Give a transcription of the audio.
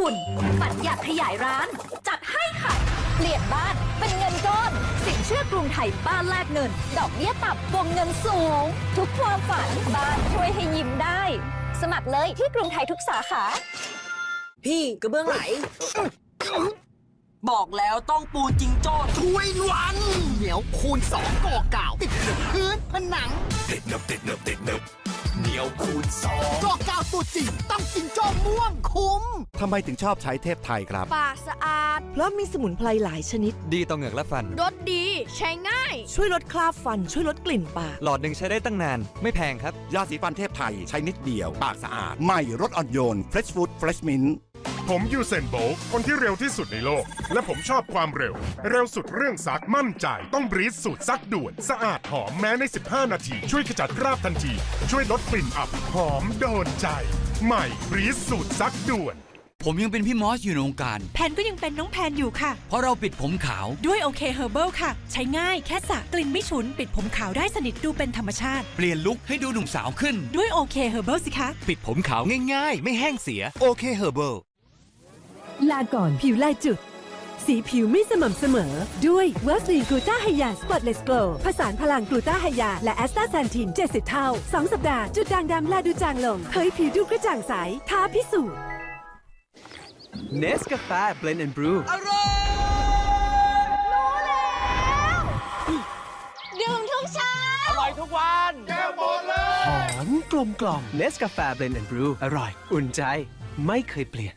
คุณ ฝันอยากขยายร้าน จัดให้ค่ะ เปลี่ยนบ้านเป็นเงินก้อน สินเชื่อกรุงไทยบ้านแลกเงิน ดอกเบี้ยต่ำวงเงินสูง ทุกความฝันบ้านช่วยให้ยิ้มได้ สมัครเลยที่กรุงไทยทุกสาขา พี่กระเบื้องไหล บอกแล้วต้องปูจิงโจ้ช่วยวัน เหนียวคูณสองก่อกล่าว ติดกับพื้นผนัง ติดเนึบติดเนึบติดเนึบเหนียวคูณสองก่อกล่าวตัวจริง ต้องกินโจ้ม่วงคุ้ม ทำไมถึงชอบใช้เทพไทยครับ ปากสะอาด เพราะมีสมุนไพรหลายชนิด ดีต่อเหงือกและฟัน รสดี ใช้ง่าย ช่วยลดคราบฟัน ช่วยลดกลิ่นปาก หลอดหนึ่งใช้ได้ตั้งนาน ไม่แพงครับ ยาสีฟันเทพไทยใช้นิดเดียว ปากสะอาด ใหม่รสอ่อนโยน Fresh Food Fresh Mint ผมยูเซนโบลต์คนที่เร็วที่สุดในโลก และผมชอบความเร็ว เร็วสุดเรื่องซักมั่นใจ ต้องบรีสสูตรซักด่วน สะอาดหอมแม้ใน 15 นาที ช่วยขจัดคราบทันที ช่วยลดกลิ่นอับ หอมโดนใจ ใหม่บรีสสูตรซักด่วน ผมยังเป็นพี่มอสอยู่ในวงการ แพนก็ยังเป็นน้องแพนอยู่ค่ะ เพราะเราปิดผมขาว ด้วยโอเคเฮอร์เบิลค่ะ ใช้ง่ายแค่สระกลิ่นไม่ฉุน ปิดผมขาวได้สนิทดูเป็นธรรมชาติ เปลี่ยนลุคให้ดูหนุ่มสาวขึ้น ด้วยโอเคเฮอร์เบิลสิคะ ปิดผมขาวง่ายๆ ไม่แห้งเสียโอเคเฮอร์เบิลลาก่อนผิวลายจุด สีผิวไม่สม่ำเสมอ ด้วยเวอร์ลีนกลูตาไฮยาสปอตเลสโกลผสานพลังกลูตาไฮยา และแอสตาแซนทิน 70 เท่า 2 สัปดาห์ จุดด่างดำลาดูจางลงเผยผิวดูกระจ่างใสท้าพิสูจน์ เนสกาแฟเบลนด์แอนด์บรูดื่มทุกเช้าอร่อยทุกวันหอมกลมกล่อมเนสกาแฟเบลนด์แอนด์บรูอร่อย อุ่นใจไม่เคยเปลี่ยน